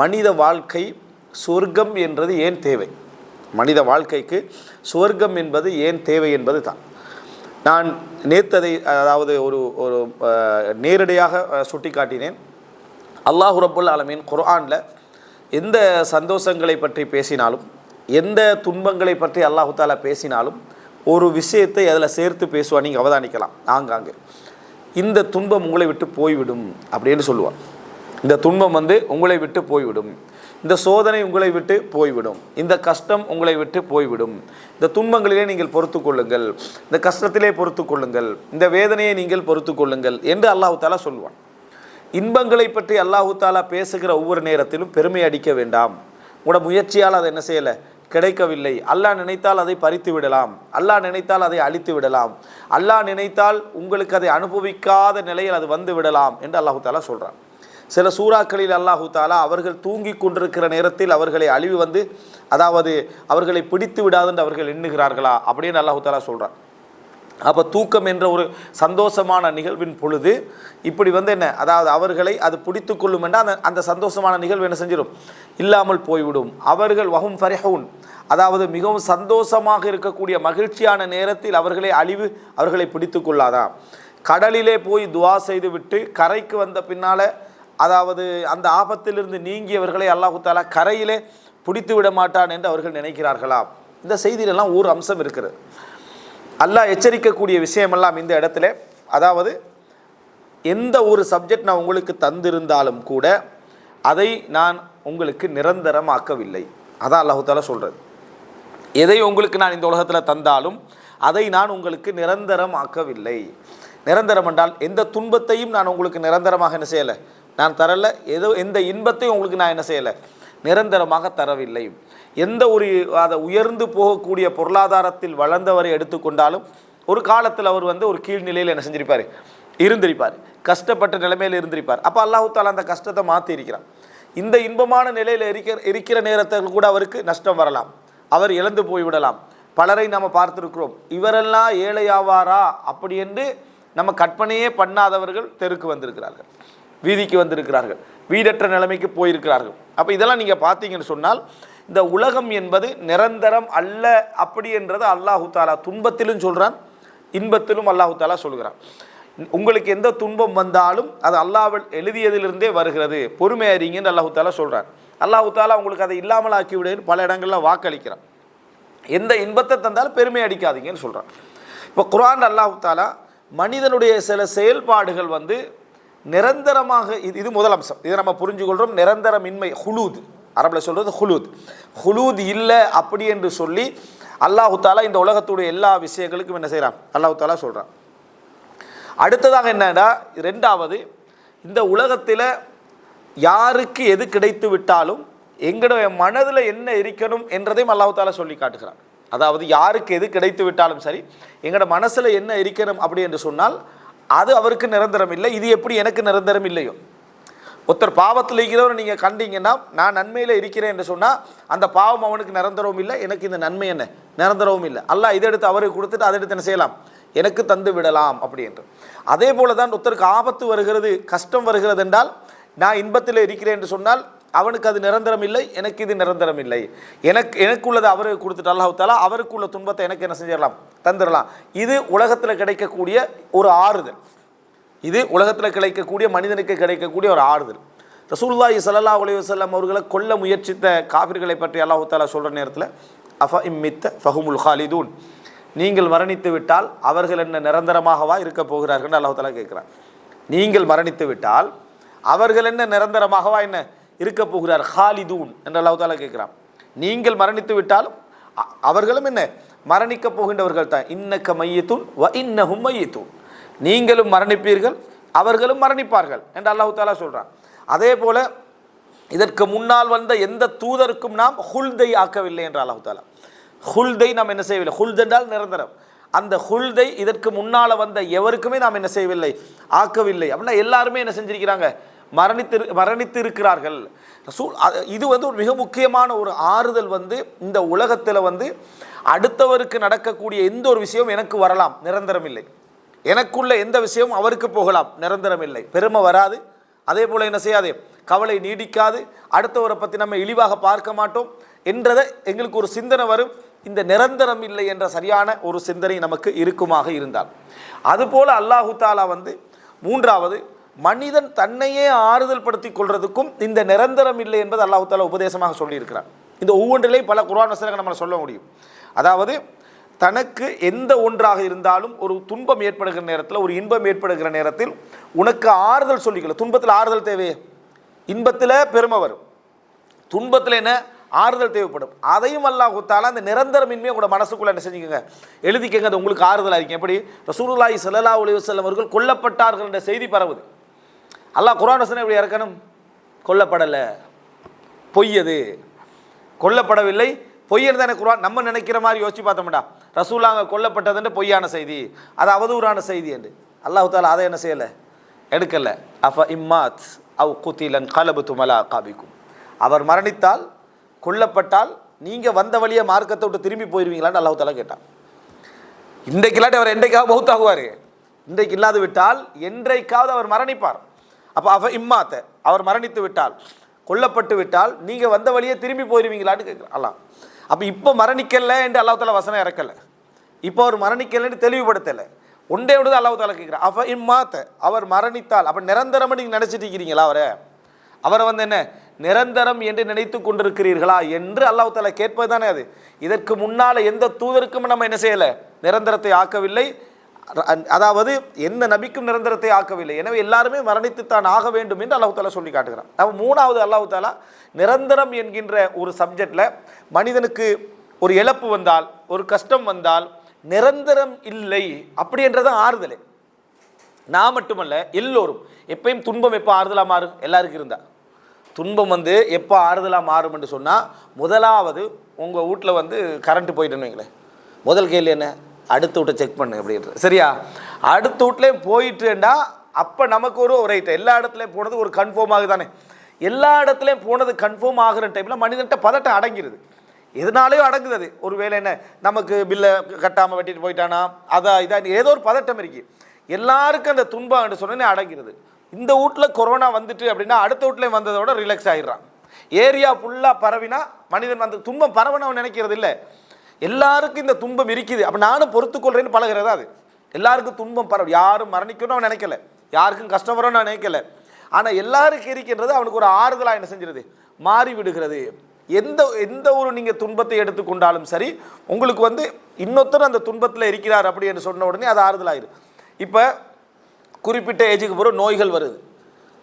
மனித வாழ்க்கை சொர்க்கம் என்றது ஏன் தேவை? மனித வாழ்க்கைக்கு சொர்க்கம் என்பது ஏன் தேவை என்பது தான் நான் நேர்த்ததை அதாவது ஒரு ஒரு நேரடியாக சுட்டி சுட்டிக்காட்டினேன். அல்லாஹு ரபுல் ஆலமீன் குர்ஆனில் எந்த சந்தோஷங்களை பற்றி பேசினாலும் எந்த துன்பங்களை பற்றி அல்லாஹு தாலா பேசினாலும் ஒரு விஷயத்தை அதில் சேர்த்து பேசுவா நீங்கள் அவதானிக்கலாம். ஆங்காங்கே. இந்த துன்பம் உங்களை விட்டு போய்விடும் அப்படின்னு சொல்லுவான். இந்த துன்பம் வந்து உங்களை விட்டு போய்விடும். இந்த சோதனை உங்களை விட்டு போய்விடும். இந்த கஷ்டம் உங்களை விட்டு போய்விடும். இந்த துன்பங்களிலே நீங்கள் பொறுத்து கொள்ளுங்கள். இந்த கஷ்டத்திலே பொறுத்து கொள்ளுங்கள். இந்த வேதனையை நீங்கள் பொறுத்து கொள்ளுங்கள் என்று அல்லாஹு தாலா சொல்லுவான் இன்பங்களை பற்றி அல்லாஹு தாலா பேசுகிற ஒவ்வொரு நேரத்திலும் பெருமை அடிக்க வேண்டாம். உங்களோட முயற்சியால் அதை என்ன செய்யலை? கிடைக்கவில்லை. அல்லாஹ் நினைத்தால் அதை பறித்து விடலாம். அல்லாஹ் நினைத்தால் அதை அழித்து விடலாம். அல்லாஹ் நினைத்தால் உங்களுக்கு அதை அனுபவிக்காத நிலையில் அது வந்து விடலாம் என்று அல்லாஹு தாலா சொல்கிறான் சில சூறாக்களில் அல்லாஹு தாலா அவர்கள் தூங்கி கொண்டிருக்கிற நேரத்தில் அவர்களை அழிவு வந்து அதாவது அவர்களை பிடித்து விடாதுன்னு அவர்கள் எண்ணுகிறார்களா அப்படின்னு அல்லாஹு தாலா சொல்கிறார் அப்போ தூக்கம் என்ற ஒரு சந்தோஷமான நிகழ்வின் பொழுது இப்படி வந்து என்ன அதாவது அவர்களை அது பிடித்து கொள்ளும் என்றால் அந்த அந்த சந்தோஷமான நிகழ்வு என்ன செஞ்சிடும் இல்லாமல் போய்விடும். அவர்கள் வகும் ஃபரிஹூன் அதாவது மிகவும் சந்தோஷமாக இருக்கக்கூடிய மகிழ்ச்சியான நேரத்தில் அவர்களை அழிவு அவர்களை பிடித்து கொள்ளாதா? கடலிலே போய் துவா செய்துவிட்டு கரைக்கு வந்த பின்னால் அதாவது அந்த ஆபத்திலிருந்து நீங்கியவர்களை அல்லாஹு தாலா கரையிலே பிடித்து விட மாட்டான் என்று அவர்கள் நினைக்கிறார்களா இந்த செய்தியிலெல்லாம் ஒரு அம்சம் இருக்கிறது அல்லாஹ் எச்சரிக்கக்கூடிய விஷயமெல்லாம் இந்த இடத்துல. அதாவது எந்த ஒரு சப்ஜெக்ட் நான் உங்களுக்கு தந்திருந்தாலும் கூட அதை நான் உங்களுக்கு நிரந்தரமாக்கவில்லை. அதான் அல்லாஹு தாலா சொல்கிறது எதை உங்களுக்கு நான் இந்த உலகத்தில் தந்தாலும் அதை நான் உங்களுக்கு நிரந்தரம் ஆக்கவில்லை நிரந்தரம் என்றால் எந்த துன்பத்தையும் நான் உங்களுக்கு நிரந்தரமாக என்ன செய்யலை? நான் தரலை. ஏதோ எந்த இன்பத்தையும் உங்களுக்கு நான் என்ன செய்யலை? நிரந்தரமாக தரவில்லை. எந்த ஒரு அதை உயர்ந்து போகக்கூடிய பொருளாதாரத்தில் வளர்ந்தவரை எடுத்துக்கொண்டாலும் ஒரு காலத்தில் அவர் வந்து ஒரு கீழ்நிலையில் என்ன செஞ்சிருப்பார்? இருந்திருப்பார். கஷ்டப்பட்ட நிலைமையில் இருந்திருப்பார். அப்போ அல்லாஹு தாலா அந்த கஷ்டத்தை மாற்றி இருக்கிறார் இந்த இன்பமான நிலையில் இருக்கிற இருக்கிற நேரத்தில் கூட அவருக்கு நஷ்டம் வரலாம். அவர் இழந்து போய்விடலாம். பலரை நாம் பார்த்திருக்கிறோம். இவரெல்லாம் ஏழையாவாரா? அப்படி என்று நம்ம கற்பனையே பண்ணாதவர்கள் தெருக்கு வந்திருக்கிறார்கள். வீதிக்கு வந்திருக்கிறார்கள். வீடற்ற நிலைமைக்கு போயிருக்கிறார்கள். அப்போ இதெல்லாம் நீங்கள் பார்த்தீங்கன்னு சொன்னால் இந்த உலகம் என்பது நிரந்தரம் அல்ல அப்படி என்றது அல்லாஹு தாலா துன்பத்திலும் சொல்கிறான் இன்பத்திலும் அல்லாஹு தாலா சொல்கிறான். உங்களுக்கு எந்த துன்பம் வந்தாலும் அது அல்லாவில் எழுதியதிலிருந்தே வருகிறது. பொறுமை அறிங்கன்னு அல்லாஹு தாலா சொல்கிறான் அல்லாஹு தாலா உங்களுக்கு அதை இல்லாமல் ஆக்கி விடுன்னு பல இடங்களில் வாக்களிக்கிறான். எந்த இன்பத்தை தந்தாலும் பெருமை அடிக்காதீங்கன்னு சொல்கிறான் இப்போ குரான் அல்லாஹு தாலா மனிதனுடைய சில செயல்பாடுகள் வந்து நிரந்தரமாக இது இது முதல் அம்சம். இதை நம்ம புரிஞ்சுக்கொள்கிறோம் நிரந்தரமின்மை ஹுலூத். அரபில் சொல்கிறது ஹுலூத். ஹுலூத் இல்லை அப்படி என்று சொல்லி அல்லாஹு தாலா இந்த உலகத்துடைய எல்லா விஷயங்களுக்கும் என்ன செய்கிறான் அல்லாஹு தாலா சொல்கிறான் அடுத்ததாக என்னடா? ரெண்டாவது இந்த உலகத்தில் யாருக்கு எது கிடைத்து விட்டாலும் எங்களுடைய மனதில் என்ன இருக்கணும் என்றதையும் அல்லாஹு தாலா சொல்லி காட்டுகிறான். அதாவது யாருக்கு எது கிடைத்து விட்டாலும் சரி எங்களோட மனசில் என்ன இருக்கணும் அப்படி என்று சொன்னால் அது அவருக்கு நிரந்தரம் இல்லை இது எப்படி எனக்கு நிரந்தரம் இல்லையோ? ஒருத்தர் பாவத்தில் இருக்கிறவரை நீங்கள் கண்டீங்கன்னா நான் நன்மையில் இருக்கிறேன் என்று சொன்னால் அந்த பாவம் அவனுக்கு நிரந்தரவும் இல்லை எனக்கு இந்த நன்மை என்ன? நிரந்தரவும் இல்லை. அல்ல இதை எடுத்து அவருக்கு கொடுத்துட்டு அதை எடுத்து என்ன செய்யலாம்? எனக்கு தந்து விடலாம் அப்படி என்று. அதே போல தான் ஒருத்தருக்கு ஆபத்து வருகிறது கஷ்டம் வருகிறது என்றால் நான் இன்பத்தில் இருக்கிறேன் என்று சொன்னால் அவனுக்கு அது நிரந்தரம் இல்லை எனக்கு இது நிரந்தரம் இல்லை. எனக்கு எனக்குள்ளதை அவருக்கு கொடுத்துட்டு அல்லாஹ் தாலா அவருக்குள்ள துன்பத்தை எனக்கு என்ன செஞ்சிடலாம்? தந்துடலாம். இது உலகத்தில் கிடைக்கக்கூடிய ஒரு ஆறுதல். இது உலகத்தில் கிடைக்கக்கூடிய மனிதனுக்கு கிடைக்கக்கூடிய ஒரு ஆறுதல். ரசூல்லாஹி சல்லா அலைஹி வல்லம் அவர்களை கொல்ல முயற்சித்த காபிர்களை பற்றி அல்லாஹு தாலா சொல்கிற நேரத்தில் அஃப இம்மித்த ஃபஹுமுல் ஹாலிதூன்? நீங்கள் மரணித்து விட்டால் அவர்கள் என்ன நிரந்தரமாகவா இருக்க போகிறார்கள்? அல்லாஹு தாலா கேட்குறான். நீங்கள் மரணித்து விட்டால் அவர்கள் என்ன நிரந்தரமாகவா என்ன இருக்க போகிறார். ஹாலிதூன் என்று அல்லாஹால கேட்குறான். நீங்கள் மரணித்து விட்டாலும் அவர்களும் என்ன? மரணிக்க போகின்றவர்கள் தான். இன்னக்க மையத்தூன் வ இன்னஹும் மையத்தூன். நீங்களும் மரணிப்பீர்கள் அவர்களும் மரணிப்பார்கள் என்று அல்லாஹு தாலா சொல்கிறான் அதே போல் இதற்கு முன்னால் வந்த எந்த தூதருக்கும் நாம் ஹுல்தை ஆக்கவில்லை என்று அல்லாஹு தாலா ஹுல்தை நாம் என்ன செய்யவில்லை? ஹுல்த் என்றால் நிரந்தரம். அந்த ஹுல்தை இதற்கு முன்னால் வந்த எவருக்குமே நாம் என்ன செய்யவில்லை? ஆக்கவில்லை. அப்படின்னா எல்லாருமே என்ன செஞ்சிருக்கிறாங்க? மரணித்து மரணித்து இருக்கிறார்கள் ரசூல் இது வந்து ஒரு மிக முக்கியமான ஒரு ஆறுதல் வந்து இந்த உலகத்தில் வந்து அடுத்தவருக்கு நடக்கக்கூடிய எந்த ஒரு விஷயம் எனக்கு வரலாம் நிரந்தரம் இல்லை. எனக்குள்ள எந்த விஷயமும் அவருக்கு போகலாம் நிரந்தரம் இல்லை. பெருமை வராது. அதே போல் என்ன செய்யாது? கவலை நீடிக்காது. அடுத்தவரை பற்றி நம்ம இழிவாக பார்க்க மாட்டோம் என்றதை எங்களுக்கு ஒரு சிந்தனை வரும். இந்த நிரந்தரம் இல்லை என்ற சரியான ஒரு சிந்தனை நமக்கு இருக்குமாக இருந்தால். அதுபோல் அல்லாஹு தாலா வந்து மூன்றாவது மனிதன் தன்னையே ஆறுதல் படுத்தி கொள்றதுக்கும் இந்த நிரந்தரம் இல்லை என்பது அல்லாஹு தாலா உபதேசமாக சொல்லியிருக்கிறார் இந்த ஒவ்வொன்றிலையும் பல குரான் வசனங்கள் நம்ம சொல்ல முடியும். அதாவது தனக்கு எந்த ஒன்றாக இருந்தாலும் ஒரு துன்பம் ஏற்படுகிற நேரத்தில் ஒரு இன்பம் ஏற்படுகிற நேரத்தில் உனக்கு ஆறுதல் சொல்லிக்கல துன்பத்தில் ஆறுதல் தேவையே இன்பத்தில் பெருமை வரும். துன்பத்தில் என்ன? ஆறுதல் தேவைப்படும். அதையும் அல்லாஹ் அந்த நிரந்தரமின்மையை உங்களோட மனசுக்குள்ள என்ன செஞ்சுக்கோங்க? எழுதிக்கங்க அது உங்களுக்கு ஆறுதலாக இருக்கும். எப்படி? ரசூருல்லாய் ஸல்லல்லாஹு அலைஹி வஸல்லம் அவர்கள் கொல்லப்பட்டார்கள் என்ற செய்தி பரவுது. அல்லாஹ் குரான் வசனம் எப்படி இறக்கணும்? கொல்லப்படலை. பொய்யது. கொல்லப்படவில்லை. பொய்யன் தானே குரான் நம்ம நினைக்கிற மாதிரி யோசிச்சு பார்த்தோம்டா ரசூலாங்க கொல்லப்பட்டதுன்ற பொய்யான செய்தி. அது அவதூறான செய்தி என்று. அல்லாஹ் தாலா அதை என்ன செய்யலை? எடுக்கலை. அஃப இம்மாத் அவ் குத்திலன் கலபு துமலா காபிக்கும் அவர் மரணித்தால் கொல்லப்பட்டால் நீங்கள் வந்த வழியை மார்க்கத்தை விட்டு திரும்பி போயிடுவீங்களான்னு அல்லாஹு தாலா கேட்டான். இன்றைக்கு இல்லாட்டி அவர் என்றைக்காவது பௌத்தாகுவார் இன்றைக்கு இல்லாது விட்டால் என்றைக்காவது அவர் மரணிப்பார். அப்போ அவ இம்மாத்த. அவர் மரணித்து விட்டால் கொல்லப்பட்டு விட்டால் நீங்கள் வந்த வழியே திரும்பி போயிடுவீங்களான்னு கேட்குறேன் அல்லா. அப்போ இப்போ மரணிக்கல என்று அல்லாஹால வசனம் இறக்கலை. இப்போ அவர் மரணிக்கலைன்னு தெளிவுபடுத்தலை. ஒன்றே விடுது அல்லாஹ் தாலா கேட்குறான் அவ இம்மாத்த. அவர் மரணித்தால் அப்போ நிரந்தரமாக நீங்கள் நினச்சிட்டு இருக்கிறீங்களா அவரை? அவரை வந்து என்ன? நிரந்தரம் என்று நினைத்து கொண்டிருக்கிறீர்களா என்று அல்லாஹ் தாலா கேட்பது தானே அது. இதற்கு முன்னால் எந்த தூதருக்கும் நம்ம என்ன செய்யலை? நிரந்தரத்தை ஆக்கவில்லை. அதாவது எந்த நபிக்கும் நிரந்தரத்தை ஆக்கவில்லை. எனவே எல்லாருமே மரணித்துத்தான் ஆக வேண்டும் என்று அல்லாஹ் தாலா சொல்லி காட்டுகிறான். அப்போ மூணாவது அல்லாஹ் தாலா நிரந்தரம் என்கின்ற ஒரு சப்ஜெக்டில் மனிதனுக்கு ஒரு இழப்பு வந்தால் ஒரு கஷ்டம் வந்தால் நிரந்தரம் இல்லை அப்படி ஆறுதலே. நான் மட்டுமல்ல எல்லோரும் எப்பயும் துன்பம் எப்போ ஆறுதலாக மாறும்? எல்லாருக்கும் இருந்தால் துன்பம் வந்து எப்போ ஆறுதலாக மாறும் என்று சொன்னால் முதலாவது உங்கள் வீட்டில் வந்து கரண்ட்டு போயிட்டுன்னு வைங்களேன். முதல் கேள்வி என்ன? அடுத்த வீட்டை செக் பண்ணு அப்படின்ற சரியா? அடுத்த வீட்லேயும் போயிட்டுண்டா அப்போ நமக்கு ஒரு ரைட் எல்லா இடத்துலையும் போனது ஒரு கன்ஃபார்ம் ஆகுது தானே எல்லா இடத்துலையும் போனது கன்ஃபார்ம் ஆகிற டைமில் மனிதன்ட்ட பதட்டம் அடங்கிடுது எதனாலேயும் அடங்குது அது. ஒரு வேளை என்ன நமக்கு பில்லை கட்டாமல் வெட்டிட்டு போயிட்டானா? அதான் இதாக ஏதோ ஒரு பதட்டம் இருக்குது எல்லாருக்கும் அந்த துன்பம் என்று சொன்னோன்னே அடங்கிறது இந்த வீட்டில் கொரோனா வந்துட்டு அப்படின்னா அடுத்த வீட்லையும் வந்ததோட ரிலாக்ஸ் ஆகிடுறான் ஏரியா ஃபுல்லாக பரவினா மனிதன் அந்த துன்பம் பரவன நினைக்கிறது இல்லை எல்லாருக்கும் இந்த துன்பம் இருக்குது. அப்போ நானும் பொறுத்துக்கொள்றேன்னு பழகிறதா அது? எல்லாருக்கும் துன்பம் பரவ யாரும் மரணிக்கணும்னு அவன் நினைக்கல. யாருக்கும் கஷ்டம் வரும்னு நான் நினைக்கல. ஆனால் எல்லாருக்கும் இருக்கின்றது அவனுக்கு ஒரு ஆறுதலாக என்ன செஞ்சிருது? மாறி விடுகிறது. எந்த எந்த ஒரு நீங்கள் துன்பத்தை எடுத்துக்கொண்டாலும் சரி உங்களுக்கு வந்து இன்னொருத்தர் அந்த துன்பத்தில் இருக்கிறார் அப்படி என்று சொன்ன உடனே அது ஆறுதலாயிரு. இப்போ குறிப்பிட்ட ஏஜுக்கு பிறகு நோய்கள் வருது.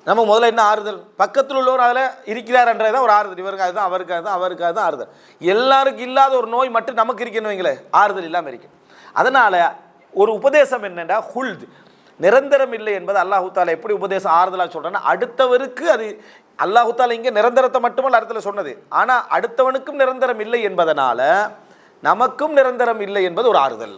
நம்ம முதல்ல என்ன ஆறுதல்? பக்கத்தில் உள்ளவர் அதில் இருக்கிறார்ன்றது தான் ஒரு ஆறுதல். இவருக்கு அதுதான் அவருக்கு அதுதான் அவருக்கு அதுதான் ஆறுதல். எல்லாருக்கும் இல்லாத ஒரு நோய் மட்டும் நமக்கு இருக்கணும் வைங்களேன் ஆறுதல் இல்லாமல் இருக்கு. அதனால் ஒரு உபதேசம் என்னென்னா ஹுல்து. நிரந்தரம் இல்லை என்பது அல்லாஹு தாலா எப்படி உபதேசம் ஆறுதலாக சொல்கிறேன்னா அடுத்தவருக்கு அது அல்லாஹு தாலா இங்கே நிரந்தரத்தை மட்டுமல்ல இடத்துல சொன்னது. ஆனால் அடுத்தவனுக்கும் நிரந்தரம் இல்லை என்பதனால் நமக்கும் நிரந்தரம் இல்லை என்பது ஒரு ஆறுதல்.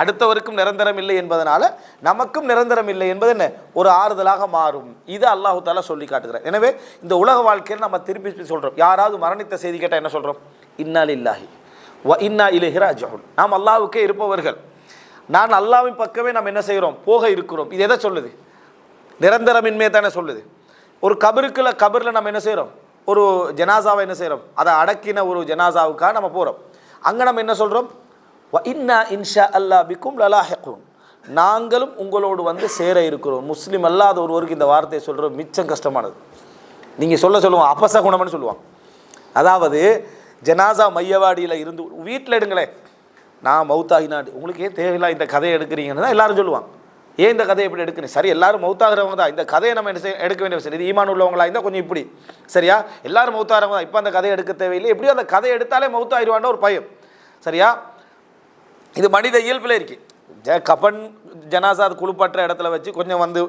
அடுத்தவருக்கும் நிரந்தரம் இல்லை என்பதனால நமக்கும் நிரந்தரம் இல்லை என்பது என்ன? ஒரு ஆறுதலாக மாறும். இது அல்லாஹு தாலா சொல்லி காட்டுகிறார். எனவே இந்த உலக வாழ்க்கையில் நம்ம திருப்பி திருப்பி சொல்கிறோம் யாராவது மரணித்த செய்தி கேட்டால் என்ன சொல்கிறோம் இன்னால் இல்லாஹி வ இன்னா இலஹி நாம் அல்லாவுக்கே இருப்பவர்கள். நான் அல்லாவின் பக்கமே நாம் என்ன செய்கிறோம் போக இருக்கிறோம். இது எதை சொல்லுது? நிரந்தரமின்மையை தானே சொல்லுது. ஒரு கபருக்குள்ள கபரில் நம்ம என்ன செய்கிறோம் ஒரு ஜனாசாவை என்ன செய்கிறோம் அதை அடக்கின ஒரு ஜனாசாவுக்காக நம்ம போகிறோம் அங்கே நம்ம என்ன சொல்கிறோம் வ இன்னா இன்ஷா அல்லா பிக்கும் லலாஹிக்கும் நாங்களும் உங்களோடு வந்து சேர இருக்கிறோம். முஸ்லீம் அல்லாத ஒருவருக்கு இந்த வார்த்தையை சொல்கிறோம் மிச்சம் கஷ்டமானது. நீங்கள் சொல்ல சொல்லுவோம். அபசகுணம்னு சொல்லுவாங்க. அதாவது ஜனாசா மையவாடியில் இருந்து வீட்டில் எடுங்களேன். நான் மௌத்தாகினாடி உங்களுக்கு ஏன் தேவையில்லா இந்த கதையை எடுக்கிறீங்கன்னு தான் எல்லாரும் சொல்லுவாங்க. ஏன் இந்த கதையை எப்படி எடுக்கிறேன் சரி எல்லாரும் மௌத்தாகிறவங்க தான். இந்த கதையை நம்ம என்ன செய்ய எடுக்க வேண்டிய சரி இது ஈமான் உள்ளவங்களா இருந்தால் கொஞ்சம் இப்படி. சரியா? எல்லாரும் மௌத்தாகிறவங்க தான். இப்போ அந்த கதையை எடுக்க தேவையில்லை. எப்படியும் அந்த கதையை எடுத்தாலே மௌத்தாயிருவான்னு ஒரு பயம். சரியா? இது மனித இயல்பில் இருக்குது ஜ கபன் ஜனாசா அது குளிப்பாட்டுற இடத்துல வச்சு கொஞ்சம் வந்து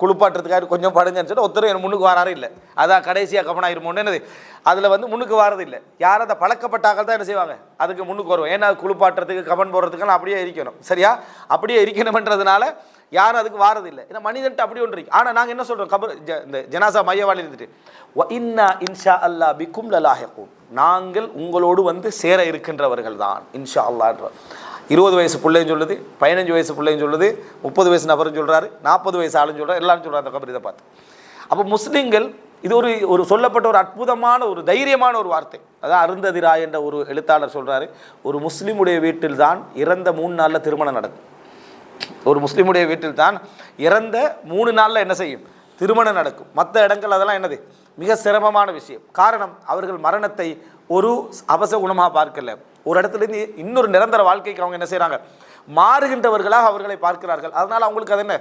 குளிப்பாட்டுறதுக்காக கொஞ்சம் படுங்கன்னு சொல்லிட்டு ஒருத்தர் எனக்கு முன்னுக்கு வராரு இல்லை. அதான் கடைசியாக கபனாயிருமோன்னு என்னது? அதில் வந்து முன்னுக்கு வாரது இல்லை. யாரும் அந்த பழக்கப்பட்டாக்கள் தான் என்ன செய்வாங்க? அதுக்கு முன்னுக்கு வருவோம் ஏன்னா குளிப்பாட்டுறதுக்கு கபன் போடுறதுக்கெல்லாம் அப்படியே இருக்கணும். சரியா? அப்படியே இருக்கணும்ன்றதுனால யாரும் அதுக்கு வாரதில்லை ஏன்னா மனிதன்ட்டு அப்படி ஒன்று இருக்கு. ஆனால் நாங்கள் என்ன சொல்கிறோம் கபர் ஜ- இந்த ஜனாசா மையவாளி இருந்துட்டு இன்னா இன்ஷா அல்லா பிக்கும் லலாஹிக்கும் நாங்கள் உங்களோடு வந்து சேர இருக்கின்றவர்கள் தான் இன்ஷா அல்லான்ற இருபது வயசு பிள்ளைன்னு சொல்லுது பதினஞ்சு வயசு பிள்ளைன்னு சொல்லுது முப்பது வயசு நபர்னு சொல்கிறாரு நாற்பது வயசு ஆளுன்னு சொல்கிறார் எல்லாரும் சொல்கிறார் அந்த கபர் இதை பார்த்து. அப்போ முஸ்லீம்கள் இது ஒரு ஒரு சொல்லப்பட்ட ஒரு அற்புதமான ஒரு தைரியமான ஒரு வார்த்தை. அதான் அருந்ததிரா என்ற ஒரு எழுத்தாளர் சொல்கிறாரு ஒரு முஸ்லீமுடைய வீட்டில் தான் இறந்த மூணு நாளில் திருமணம் நடக்கும். ஒரு முஸ்லீமுடைய வீட்டில் தான் இறந்த மூணு நாளில் என்ன செய்யும்? திருமணம் நடக்கும். மற்ற இடங்கள் அதெல்லாம் என்னது? மிக சிரமமான விஷயம். காரணம் அவர்கள் மரணத்தை ஒரு அவச குணமாக பார்க்கல. ஒரு இடத்துலேருந்து இன்னொரு நிரந்தர வாழ்க்கைக்கு அவங்க என்ன செய்கிறாங்க மாறுகின்றவர்களாக அவர்களை பார்க்கிறார்கள். அதனால் அவங்களுக்கு அது என்ன?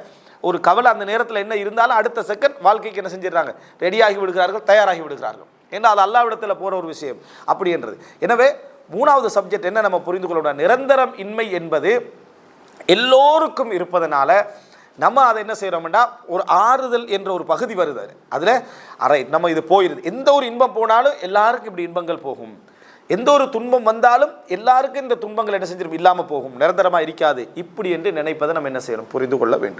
ஒரு கவலை அந்த நேரத்தில் என்ன இருந்தாலும் அடுத்த செகண்ட் வாழ்க்கைக்கு என்ன செஞ்சிடறாங்க? ரெடியாகி விடுகிறார்கள் தயாராகி விடுகிறார்கள். ஏன்னா அது அல்லாவிடத்தில் போகிற ஒரு விஷயம். அப்படி என்றது. எனவே மூணாவது சப்ஜெக்ட் என்ன நம்ம புரிந்து கொள்ளணும்? நிரந்தரம் இன்மை என்பது எல்லோருக்கும் இருப்பதனால நம்ம அதை என்ன செய்கிறோம்னா ஒரு ஆறுதல் என்ற ஒரு பகுதி வருது அதில் அரை நம்ம இது போயிருது. எந்த ஒரு இன்பம் போனாலும் எல்லாருக்கும் இப்படி இன்பங்கள் போகும். எந்த ஒரு துன்பம் வந்தாலும் எல்லாருக்கும் இந்த துன்பங்கள் என்ன செஞ்சிடும் இல்லாமல் போகும். நிரந்தரமாக இருக்காது. இப்படி என்று நினைப்பதை நம்ம என்ன செய்யணும் புரிந்து கொள்ள வேண்டும்.